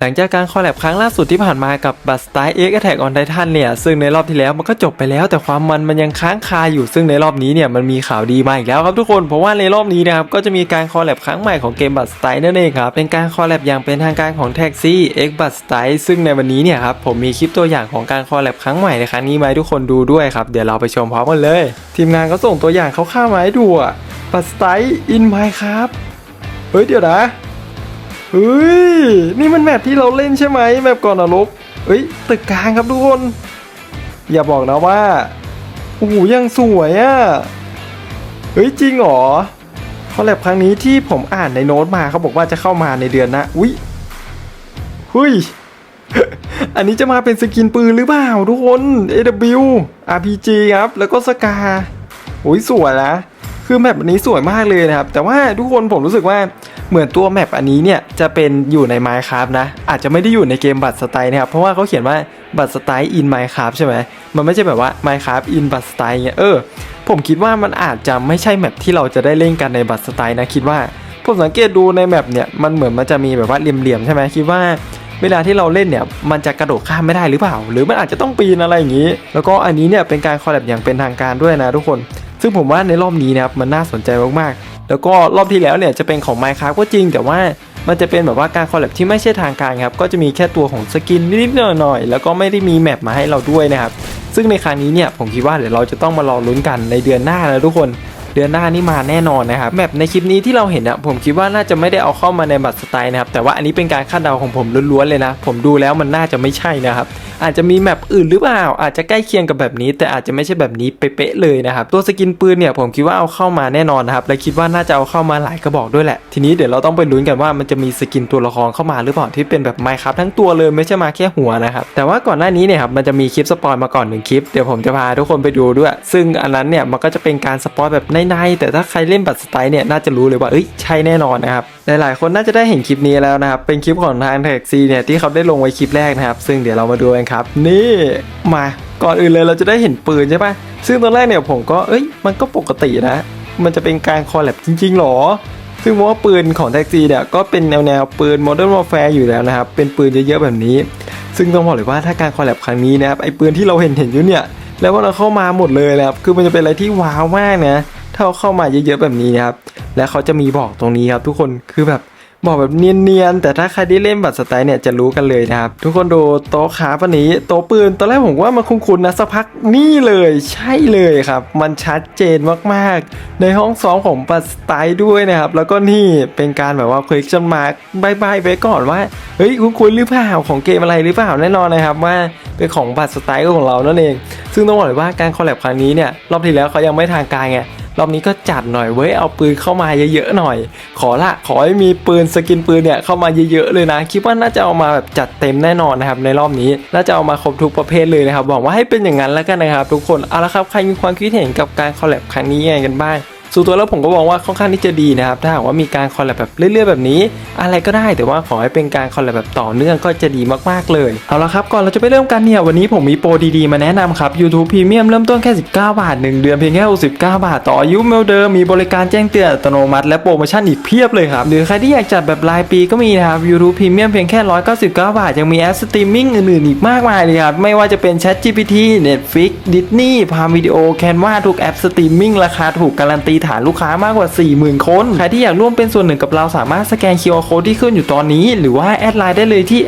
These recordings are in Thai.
หลังจากการคอลแลบครั้งล่าสุดที่ผ่านมากับบัสไตเอ็กแท็กออนไททันเนี่ย ซึ่งในรอบที่แล้วมันก็จบไปแล้ว แต่ความมันมันยังค้างคาอยู่ซึ่งในรอบนี้เนี่ยมันมีข่าวดีมาอีกแล้วครับทุกคน เพราะว่าในรอบนี้นะครับก็จะมีการคอลแลบครั้งใหม่ของเกมบัสไตนั่นเองครับ เป็นการคอลแลบอย่างเป็นทางการของแท็กซี่เอ็กบัสไตซึ่งในวันนี้เนี่ยครับผมมีคลิปตัวอย่างของการคอลแลบครั้งใหม่ในครั้งนี้มาให้ทุกคนดูด้วยครับเดี๋ยวเราไปชมพร้อมกันเลย ทีมงานก็ส่งตัวอย่างคร่าวๆมาให้ดูอะบัสไตอินไมครับเฮ้ยเดี๋ยวนะ เฮ้ย นี่มันแมปที่เราเล่นใช่ไหมแมปก่อนนรกเฮ้ย ตึกกลางครับทุกคน อย่าบอกนะว่า โอ้โหยังสวยอะ่ะ เฮ้ย จริงเหรอคอลแลบครั้งนี้ที่ผมอ่านในโน้ตมาเขาบอกว่าจะเข้ามาในเดือนนะ อุ้ยเฮ้ย อันนี้จะมาเป็นสกินปืนหรือเปล่าทุกคน AW RPG ครับ แล้วก็สกาโอ้ยสวยนะ คือแมปอันนี้สวยมากเลยนะครับ แต่ว่าทุกคนผมรู้สึกว่า เหมือนตัวแมปอันนี้เนี่ยจะเป็นอยู่ใน Minecraft นะ อาจจะไม่ได้อยู่ในเกมบัตรสไตล์นะครับ เพราะว่าเขาเขียนว่าบัตรสไตล์ in Minecraft ใช่ไหมมันไม่ใช่แบบว่า Minecraft in บัตรสไตล์เงี้ยเออผมคิดว่ามันอาจจะไม่ใช่แมปที่เราจะได้เล่นกันในบัตรสไตล์นะคิดว่าผมสังเกตดูในแมปเนี่ยมันเหมือนมันจะมีแบบว่าเหลี่ยมๆใช่ไหมคิดว่าเวลาที่เราเล่นเนี่ยมันจะกระโดดข้ามไม่ได้หรือเปล่า หรือมันอาจจะต้องปีนอะไรอย่างนี้ แล้วก็อันนี้เนี่ยเป็นการคอลแลบอย่างเป็นทางการด้วยนะทุกคน ซึ่งผมว่าในรอบนี้นะครับมันน่าสนใจมากๆ แล้วก็รอบที่แล้วเนี่ยจะเป็นของ Minecraft ก็จริง แต่ว่ามันจะเป็นแบบว่าการคอลแลบที่ไม่ใช่ทางการครับ ก็จะมีแค่ตัวของสกินนิดๆหน่อยๆแล้วก็ไม่ได้มีแมปมาให้เราด้วยนะครับ ซึ่งในครั้งนี้เนี่ยผมคิดว่าเดี๋ยวเราจะต้องมารอลุ้นกันในเดือนหน้านะทุกคน ดือนหน้านี่มาแน่นอนนะครับแมปในคลิปนี้ที่เราเห็นอะผมคิดว่าน่าจะไม่ได้เอาเข้ามาในบัตรสไตล์นะครับแต่ว่าอันนี้เป็นการคาดเดาของผมล้วนๆเลยนะ ผมดูแล้วมันน่าจะไม่ใช่นะครับอาจจะมีแมปอื่นหรือเปล่า อาจจะใกล้เคียงกับแบบนี้ แต่อาจจะไม่ใช่แบบนี้เป๊ะเลยนะครับตัวสกินปืนเนี่ยผมคิดว่าเอาเข้ามาแน่นอนนะครับและคิดว่าน่าจะเอาเข้ามาหลายกระบอกด้วยแหละ ทีนี้เดี๋ยวเราต้องไปลุ้นกันว่ามันจะมีสกินตัวละครเข้ามาหรือเปล่าที่เป็นแบบไมค์ครับทั้งตัวเลยไม่ใช่มาแค่หัวนะครับแต่ว่าก่อนหน้านี้เนี่ยครับมันจะมีคลิปสปอยมาก่อนหนึ่งคลิปเดี๋ยวผมจะพาทุกคนไปดูด้วย ซึ่งอันนั้นเนี่ยมันก็จะเป็นการสปอยแบบในๆแต่ถ้าใครเล่นบัตรสไตล์เนี่ยน่าจะรู้เลยว่าเอ้ยใช่แน่นอนนะครับหลายๆคนน่าจะได้เห็นคลิปนี้แล้วนะครับเป็นคลิปของทางแท็กซี่เนี่ยที่เขาได้ลงไว้คลิปแรกนะครับ ซึ่งเดี๋ยวเรามาดูกันครับ นี่มาก่อนอื่นเลยเราจะได้เห็นปืนใช่ปะซึ่งตอนแรกเนี่ยผมก็เอ้ยมันก็ปกตินะ มันจะเป็นการคอลแลบจริงๆหรอซึ่งว่าปืนของแท็กซี่เนี่ยก็เป็นแนวแนวปืน Modern Warfare อยู่แล้วนะครับ เป็นปืนเยอะๆแบบนี้ ซึ่งต้องบอกเลยว่าถ้าการคอลแลบครั้งนี้นะครับไอ้ปืนที่เราเห็นเห็นอยู่เนี่ย แล้วว่าเราเข้ามาหมดเลยนะครับ คือมันจะเป็นอะไรที่ว้าวมากนะ ถ้าเอาเข้ามาเยอะๆแบบนี้นะครับ และเขาจะมีบอกตรงนี้ครับทุกคนคือแบบบอกแบบเนียนๆ แต่ถ้าใครได้เล่นบัตรสไตล์เนี่ยจะรู้กันเลยนะครับ ทุกคนดูโต๊ะขาปันนี้โต๊ะปืน ตอนแรกผมว่ามันคุ้นๆนะสักพักนี่เลยใช่เลยครับ มันชัดเจนมากๆ ในห้องซ้อมของบัตรสไตล์ด้วยนะครับ แล้วก็นี่เป็นการแบบว่า question mark บายบายไปก่อนว่า เฮ้ยคุ้นๆหรือเปล่าของเกมอะไรหรือเปล่าแน่นอนนะครับว่าเป็นของบัตรสไตล์ของเรานั่นเอง ซึ่งต้องบอกเลยว่าการคอลแลบครั้งนี้เนี่ยรอบที่แล้วเขายังไม่ทางการไง รอบนี้ก็จัดหน่อยเว้ยเอาปืนเข้ามาเยอะๆหน่อย ขอละขอให้มีปืนสกินปืนเนี่ยเข้ามาเยอะๆเลยนะ คิดว่าน่าจะเอามาแบบจัดเต็มแน่นอนนะครับในรอบนี้น่าจะเอามาครบทุกประเภทเลยนะครับหวังว่าให้เป็นอย่างนั้นแล้วกันนะครับทุกคนเอาละครับใครมีความคิดเห็นกับการคอลแลบครั้งนี้ยังไงกันบ้าง ส่วนตัวแล้วผมก็มองว่าค่อนข้างที่จะดีนะครับ ถ้าหากว่ามีการคอลแลบแบบเรื่อยๆแบบนี้ อะไรก็ได้แต่ว่าขอให้เป็นการคอลแลบแบบต่อเนื่องก็จะดีมากๆเลย เอาละครับก่อนเราจะไปเริ่มกันเนี่ยวันนี้ผมมีโปรดีๆมาแนะนำครับ YouTube Premium เริ่มต้นแค่ 19 บาท 1 เดือนเพียงแค่ 69 บาท ต่ออายุเมลเดิมมีบริการแจ้งเตือนอัตโนมัติและโปรโมชั่นอีกเพียบเลยครับหรือใครที่อยากจัดแบบรายปีก็มีนะครับ YouTube Premium เพียงแค่ 199 บาท ยังมีแอปสตรีมมิ่งอื่นๆอีกมากมายเลยครับไม่ว่าจะเป็น Chat GPT Netflix Disney พาวิดีโอแคนวาทุกแอปสตรีมมิ่งราคาถูกการันตีฐานลูกค้ามากกว่า 40,000 คน ใครที่อยากร่วมเป็นส่วนหนึ่งกับเราสามารถสแกน QR Code ที่ขึ้นอยู่ตอนนี้ หรือว่าแอดไลน์ได้เลยที่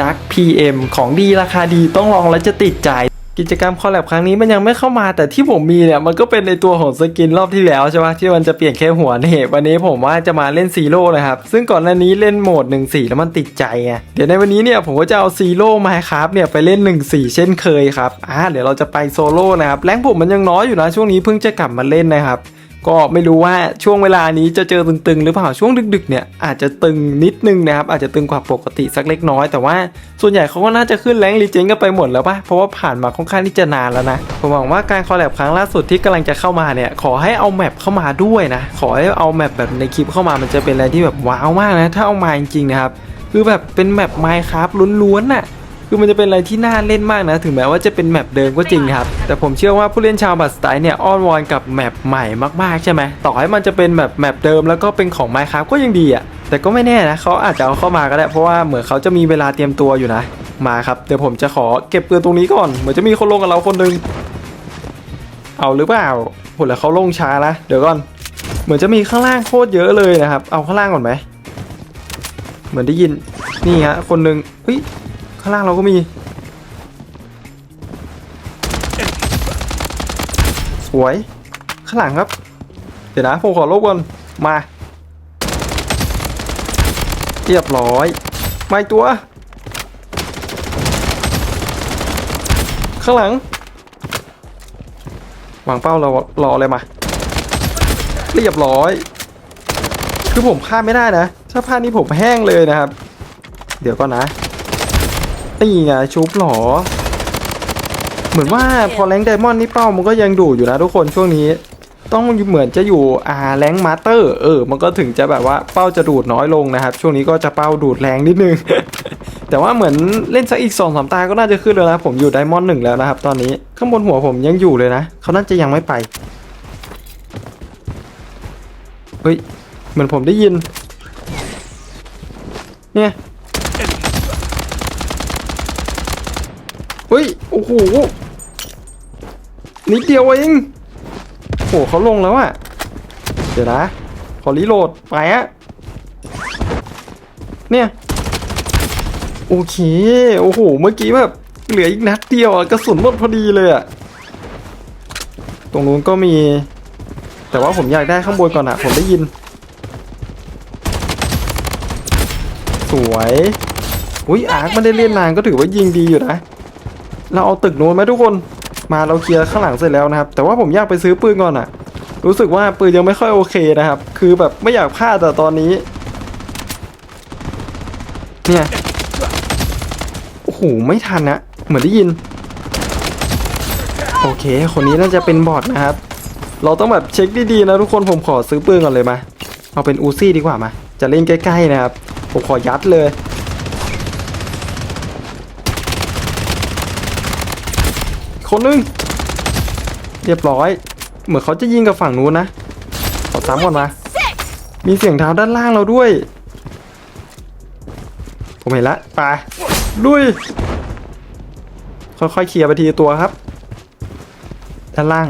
@darkpm ของดีราคาดีต้องลองและจะติดใจกิจกรรมคอลแลบครั้งนี้มันยังไม่เข้ามาแต่ที่ผมมีเนี่ยมันก็เป็นในตัวของสกินรอบที่แล้วใช่ไหมที่มันจะเปลี่ยนแค่หัวนี่วันนี้ผมว่าจะมาเล่นซีโร่นะครับ ซึ่งก่อนหน้านี้เล่นโหมด 1 4 แล้วมันติดใจไงเดี๋ยวในวันนี้เนี่ยผมก็จะเอาซีโร่มาครับเนี่ยไปเล่น 1 4 เช่นเคยครับอ่าเดี๋ยวเราจะไปโซโล่นะครับแรงผมมันยังน้อยอยู่นะช่วงนี้เพิ่งจะกลับมาเล่นนะครับ ก็ไม่รู้ว่าช่วงเวลานี้จะเจอตึงๆ หรือเปล่าช่วงดึกๆเนี่ยอาจจะตึงนิดนึงนะครับอาจจะตึงกว่าปกติสักเล็กน้อย แต่ว่าส่วนใหญ่เขาก็น่าจะขึ้นแรงรีเจนกันไปหมดแล้วปะเพราะว่าผ่านมาค่อนข้างที่จะนานแล้วนะผมหวังว่าการคอลแลบครั้งล่าสุดที่กำลังจะเข้ามาเนี่ยขอให้เอาแมปเข้ามาด้วยนะขอให้เอาแมปแบบในคลิปเข้ามามันจะเป็นอะไรที่แบบว้าวมากนะถ้าเอามาจริงๆนะครับคือแบบเป็นแมปไมค์ครับล้วนๆน่ะ คือมันจะเป็นอะไรที่น่าเล่นมากนะ ถึงแม้ว่าจะเป็นแมปเดิมก็จริงครับ แต่ผมเชื่อว่าผู้เล่นชาวบัตสไตล์เนี่ยอ้อนวอนกับแมปใหม่มากๆใช่ไหมต่อให้มันจะเป็นแบบแมปเดิมแล้วก็เป็นของ Minecraft ก็ยังดีอะ่ะแต่แต่ก็ไม่แน่นะเขาอาจจะเอาเข้ามาก็ได้เพราะว่าเหมือนเขาจะมีเวลาเตรียมตัวอยู่นะ มาครับเดี๋ยวผมจะขอเก็บปืนตรงนี้ก่อน เหมือนจะมีคนลงกับเราคนหนึงเอาหรือเปล่าโหแล้วเขาลงช้านะเดี๋ยวก่อน เหมือนจะมีข้างล่างโคตรเยอะเลยนะครับ เอาข้างล่างก่อนไหมเหมือนได้ยินนี่ฮะคนหนึ่งเฮ้ย ข้างล่างเราก็มี สวย ข้างหลังครับ เดี๋ยวนะผมขอลบก่อน มา เรียบร้อย ไม่ตัว ข้างหลัง วางเป้าเรอรออะไรมา เรียบร้อย คือผมพลาดไม่ได้นะ ถ้าพลาดนี่ผมแห้งเลยนะครับ เดี๋ยวก่อนนะ นี่ไงชุบหรอ เหมือนว่าพอแรงไดมอนด์นี่เป้ามันก็ยังดูอยู่นะทุกคนช่วงนี้ ต้องเหมือนจะอยู่อ่าแรงมาสเตอร์เออ มันก็ถึงจะแบบว่าเป้าจะดูดน้อยลงนะครับ ช่วงนี้ก็จะเป้าดูดแรงนิดนึง แต่ว่าเหมือนเล่นสักอีกสองสามตาก็น่าจะขึ้นแล้วนะผมอยู่ไดมอนด์หนึ่งแล้วนะครับ ตอนนี้ข้างบนหัวผมยังอยู่เลยนะเขาน่าจะยังไม่ไปเฮ้ยเหมือนผมได้ยิน เนี่ย ฮ้ย โอ้โห นิดเดียวเองโอ้โหเขาลงแล้วอะเดี๋ยวนะ ขอรีโหลด ไปอะเนี่ย โอเค โอ้โห เมื่อกี้แบบ เหลืออีกนัดเดียวอะกระสุนหมดพอดีเลยอะตรงนู้นก็มี แต่ว่าผมอยากได้ข้างบนก่อนอะผมได้ยิน สวย อุ้ยอาร์คไม่ได้เล่นนานก็ถือว่ายิงดีอยู่นะ เราเอาตึกนู้นไหมทุกคน มาเราเคลียร์ข้างหลังเสร็จแล้วนะครับ แต่ว่าผมอยากไปซื้อปืนก่อนอะรู้สึกว่าปืนยังไม่ค่อยโอเคนะครับ คือแบบไม่อยากพลาดแต่ตอนนี้ เนี่ย โอ้โห ไม่ทันนะ เหมือนได้ยิน โอเค คนนี้น่าจะเป็นบอทนะครับ เราต้องแบบเช็คดีๆนะทุกคน ผมขอซื้อปืนก่อนเลยมา เอาเป็นอูซี่ดีกว่ามา จะเล่นใกล้ๆนะครับ ผมขอยัดเลย คนนึง เรียบร้อย เหมือนเขาจะยิงกับฝั่งนู้นนะขอซ้ำก่อนมา มีเสียงเท้าด้านล่างเราด้วย ผมเห็นละไปลุย ค่อยๆเคลียร์ไปทีตัวครับ ด้านล่าง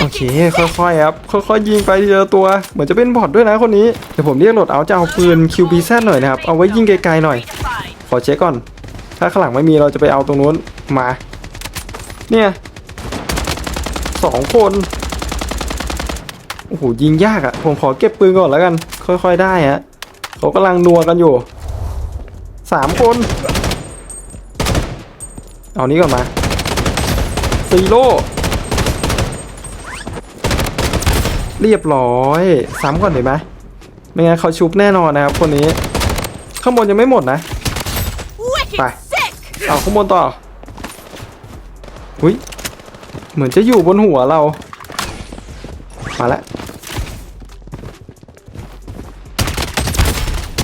โอเคค่อยๆครับค่อยๆยิงไปทีละตัว เหมือนจะเป็นบอทด้วยนะคนนี้เดี๋ยวผมเรียกโหลดเอาจะเอาปืน QBZ หน่อยนะครับ เอาไว้ยิงไกลๆหน่อย ขอเช็คก่อน ถ้าข้างหลังไม่มีเราจะไปเอาตรงนู้นมา เนี่ยสองคนโอ้โหยิงยากอะ่ะ ผมขอเก็บปืนก่อนแล้วกัน ค่อยๆได้ฮะเขากำลังนัวกันอยู่สามคน เอานี้ก่อนมาซีโร่เรียบร้อยซ้ำก่อนเห็นไหมไม่งั้นเขาชุบแน่นอนนะครับคนนี้ ข้างบนยังไม่หมดนะ Wicked Bye. เอาข้างบนต่ออุ้ยเหมือนจะอยู่บนหัวเรา มาแล้ว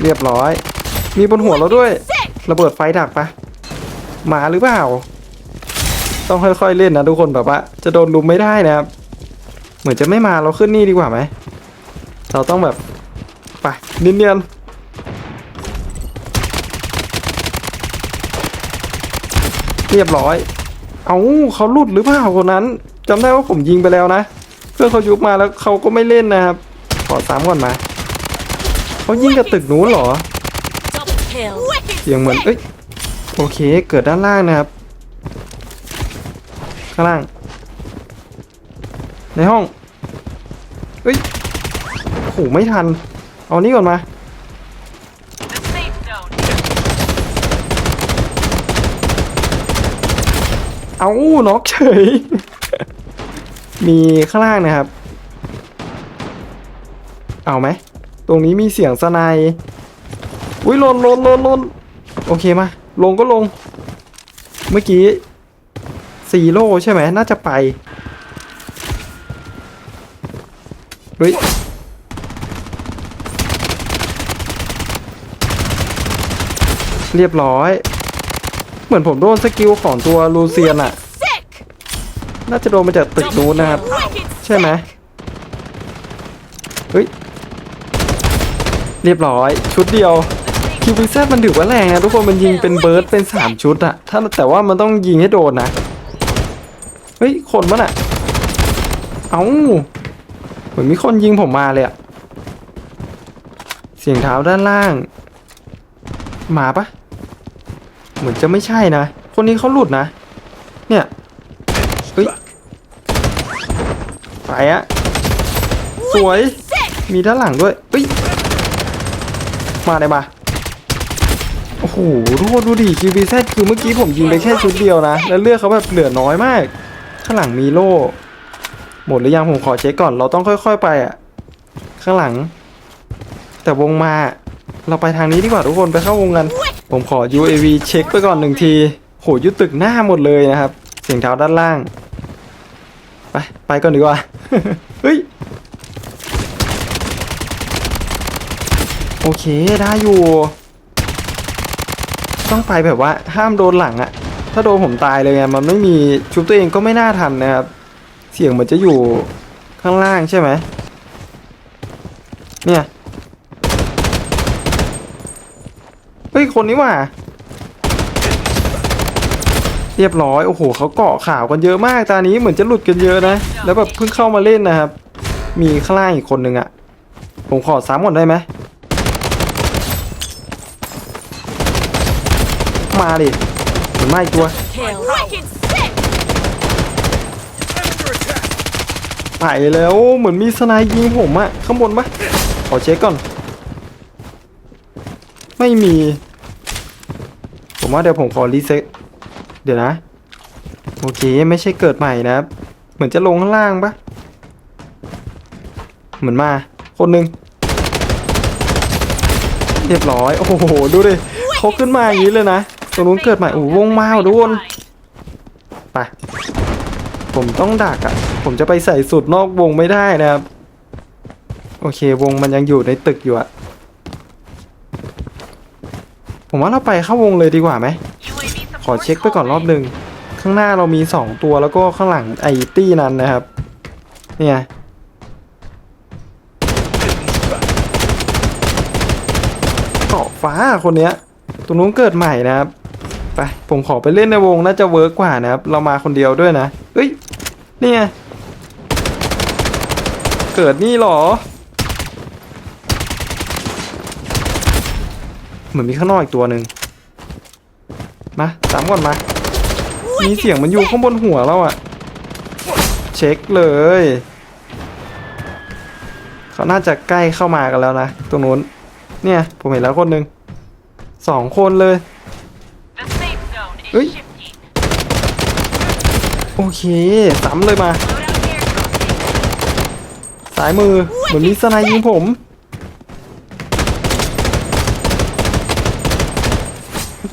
เรียบร้อย มีบนหัวเราด้วย ระเบิดไฟดักปะหมาหรือเปล่า ต้องค่อยๆเล่นนะทุกคนแบบว่า จะโดนลุมไม่ได้นะครับ เหมือนจะไม่มาเราขึ้นนี่ดีกว่าไหม เราต้องแบบ ไปเนียนๆ เรียบร้อย เอาเขาหลุดหรือเปล่าคนนั้นจำได้ว่าผมยิงไปแล้วนะ เพื่อนเขายุบมาแล้วเขาก็ไม่เล่นนะครับ ขอซ้ำก่อนมาเขายิงกับตึกนู้นเหรอเสียงเหมือนเอ้ยโอเค เกิดด้านล่างนะครับ ข้างล่าง ในห้องเอ้ยโหไม่ทัน เอานี้ก่อนมา เอาน็อกเฉย มีข้างล่างนะครับ เอาไหม ตรงนี้มีเสียงสไนยอุ้ยลนลนลนลนโอเคมา ลงก็ลง เมื่อกี้ซีโร่ใช่ไหม น่าจะไปเฮ้ยเรียบร้อย เหมือนผมโดนสกิลของตัวลูเซียนอะน่าจะโดนมาจากตึกนู้นนะครับ ใช่ไหมเฮ้ย เรียบร้อย ชุดเดียวคิวบิแซมันถือว่าแรงนะทุกคนมันยิงเป็นเบิร์ดเป็นสามชุดอะถ้าแต่ว่ามันต้องยิงให้โดนนะ เฮ้ย คนมันอะเอ้าเหมือนมีคนยิงผมมาเลยอะเสียงเท้าด้านล่าง หมาปะ เหมือนจะไม่ใช่นะ คนนี้เขาหลุดนะ เนี่ยเฮ้ยไปอะสวย มีด้านหลังด้วยเฮ้ย มาเลยมา โอ้โหทุกคนดูดิ QBZ คือเมื่อกี้ผมยิงไปแค่ชุดเดียวนะ แล้วเลือดเขาแบบเหลือน้อยมาก ข้างหลังมีโล่ หมดหรือยังผมขอเช็คก่อน เราต้องค่อย ๆ ไปอะข้างหลัง แต่วงมา เราไปทางนี้ดีกว่าทุกคนไปเข้าวงกัน ผมขอ UAV เช็คไปก่อนหนึ่งทีโหยุดตึกหน้าหมดเลยนะครับ เสียงเท้าด้านล่าง ไป ไปก่อนดีกว่า เฮ้ย โอเคได้อยู่ ต้องไปแบบว่าห้ามโดนหลังอะถ้าโดนผมตายเลยไงมันไม่มีชุบตัวเองก็ไม่น่าทันนะครับ เสียงมือนจะอยู่ข้างล่างใช่ไหมเนี่ย เฮ้ย คนนี้ว่ะเรียบร้อย โอ้โหเขาเกาะข่าวกันเยอะมากตอนนี้เหมือนจะหลุดกันเยอะนะ แล้วแบบเพิ่งเข้ามาเล่นนะครับ มีข้างล่างอีกคนนึงอะผมขอซ้ำก่อนได้ไหม มาดิเหมือนมาอีกตัวไปแล้ว เหมือนมีสไนด์ยิงผมอะข้างบนปะขอเช็คก่อน ไม่มี ผมว่าเดี๋ยวผมขอรีเซ็ตเดี๋ยวนะ โอเคไม่ใช่เกิดใหม่นะเหมือนจะลงข้างล่างปะเหมือนมา คนหนึ่งเรียบร้อย โอ้โห ดูดิเขาขึ้นมาอย่างนี้เลยนะตรงนู้นเกิดใหม่โอ้โหวงมาว่ะทุกคนไปผมต้องดักอะ่ะ ผมจะไปใส่สุดนอกวงไม่ได้นะครับ โอเค วงมันยังอยู่ในตึกอยู่อะ ผมว่าเราไปเข้าวงเลยดีกว่าไหม ขอเช็คไปก่อนรอบหนึ่ง ข้างหน้าเรามีสองตัวแล้วก็ข้างหลังไอตี้นั้นนะครับ เนี่ยเกาะฟ้าคนเนี้ย ตรงนู้นเกิดใหม่นะครับ ไป ผมขอไปเล่นในวงน่าจะเวิร์กกว่านะครับ เรามาคนเดียวด้วยนะเฮ้ย เนี่ย เกิดนี่หรอ เหมือนมีข้างนอกอีกตัวหนึ่งมาตามก่อนมา มีเสียงมันอยู่ข้างบนหัวเราอะเช็คเลย เขาน่าจะใกล้เข้ามากันแล้วนะตรงนู้น เนี่ยผมเห็นแล้วคนหนึ่งสองคนเลย The safe zone is Ui. shifting. โอเคซ้ำเลยมา Loadout airdrop. สายมือเหมือนมีสไนยิงผม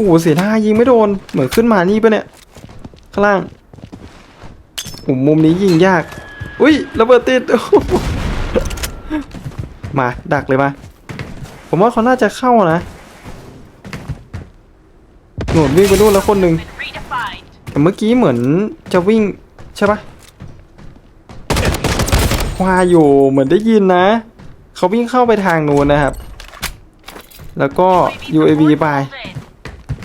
อ้โหเสียดายยิงไม่โดน เหมือนขึ้นมานี่ปะเนี่ย ข้างล่างโอ้โหมุมนี้ยิงยาก อุ้ยระเบิดติด มาดักเลยมา ผมว่าเขาน่าจะเข้านะหนุนวิ่งไปนู่นแล้วคนหนึ่งแต่เมื่อกี้เหมือนจะวิ่งใช่ปะว่าอยู่เหมือนได้ยินนะ เขาวิ่งเข้าไปทางนู้นนะครับ แล้วก็ UAV ไป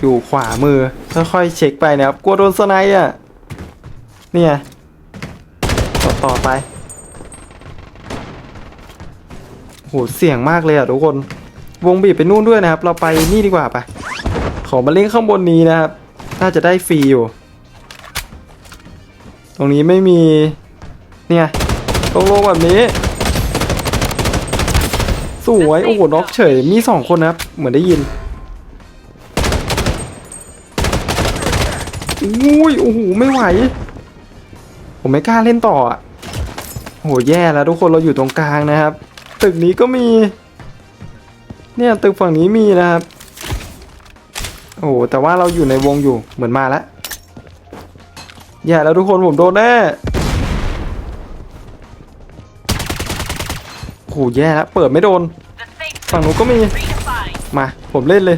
อยู่ขวามือค่อยๆเช็คไปนะครับกลัวโดนสไนด์อะเนี่ยต่อต่อไปโหเสี่ยงมากเลยอะทุกคน วงบีบไปนู่นด้วยนะครับ เราไปนี่ดีกว่าปะขอมาเล่นข้างบนนี้นะครับ น่าจะได้ฟรีอยู่ ตรงนี้ไม่มี เนี่ยตรงโลงแบบนี้ สวย โอ้โหน็อกเฉย มีสองคนนะครับ เหมือนได้ยิน อุ้ยโอ้โหไม่ไหว ผมไม่กล้าเล่นต่ออะโหแย่แล้วทุกคนเราอยู่ตรงกลางนะครับ ตึกนี้ก็มี เนี่ยตึกฝั่งนี้มีนะครับ โอ้โหแต่ว่าเราอยู่ในวงอยู่เหมือนมาแล้วแย่แล้วทุกคนผมโดนแน่โอ้โหแย่แล้วเปิดไม่โดนฝั่งนู้นก็มีมาผมเล่นเลย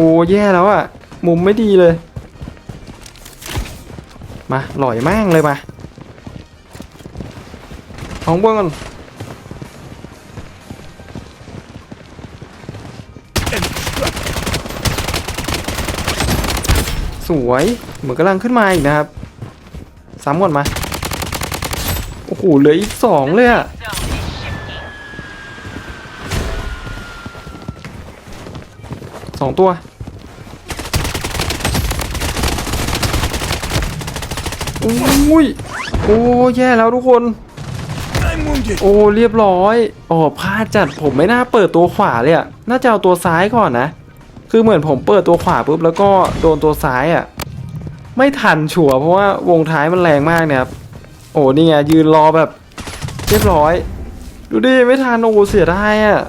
อ้แย่แล้วอะ่ะมุมไม่ดีเลย มาหล่อยแม่งเลยมาของบนก่อนสวยเหมือนกำลังขึ้นมาอีกนะครับสามก่อนมาโอ้โหเหลืออีกสองเลยอะสองตัว อุ้ยโอ้แย่แล้วทุกคน โอ้เรียบร้อยโอ้พลาดจัดผมไม่น่าเปิดตัวขวาเลยอะน่าจะเอาตัวซ้ายก่อนนะ คือเหมือนผมเปิดตัวขวาปุ๊บแล้วก็โดนตัวซ้ายอะไม่ทันชัวเพราะว่าวงท้ายมันแรงมากเนี่ยครับโอ้นี่ไงยืนรอแบบ เรียบร้อย ดูดิไม่ทันโอ้เสียดายอะ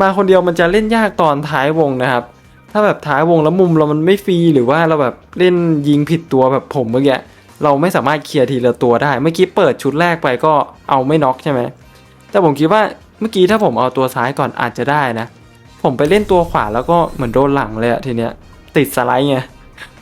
มาคนเดียวมันจะเล่นยากตอนท้ายวงนะครับ ถ้าแบบท้ายวงแล้วมุมเรามันไม่ฟรีหรือว่าเราแบบเล่นยิงผิดตัวแบบผมเมื่อกี้ เราไม่สามารถเคลียร์ทีละตัวได้ เมื่อกี้เปิดชุดแรกไปก็เอาไม่น็อกใช่ไหม แต่ผมคิดว่าเมื่อกี้ถ้าผมเอาตัวซ้ายก่อนอาจจะได้นะ ผมไปเล่นตัวขวาแล้วก็เหมือนโดนหลังเลยอะทีเนี้ยติดสไลด์ไง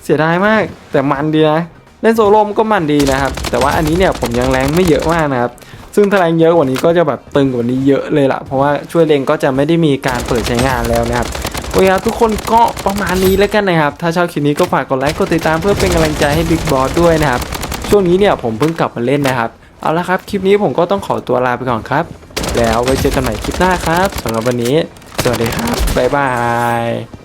เสียดายมากแต่มันดีนะ เล่นโซโล่ก็มันดีนะครับ แต่ว่าอันนี้เนี่ยผมยังแรงไม่เยอะมากนะครับ ซึ่งถ้าแรงเยอะกว่านี้ก็จะแบบตึงกว่านี้เยอะเลยล่ะเพราะว่าช่วยเลงก็จะไม่ได้มีการเปิดใช้งานแล้วนะครับ โอเคครับทุกคนก็ประมาณนี้แล้วกันนะครับ ถ้าชอบคลิปนี้ก็ฝากกดไลค์กดติดตามเพื่อเป็นกำลังใจให้บิ๊กบอสด้วยนะครับ ช่วงนี้เนี่ยผมเพิ่งกลับมาเล่นนะครับ เอาละครับ คลิปนี้ผมก็ต้องขอตัวลาไปก่อนครับ แล้วไว้เจอกันใหม่คลิปหน้าครับสำหรับวันนี้ สวัสดีครับบ๊ายบาย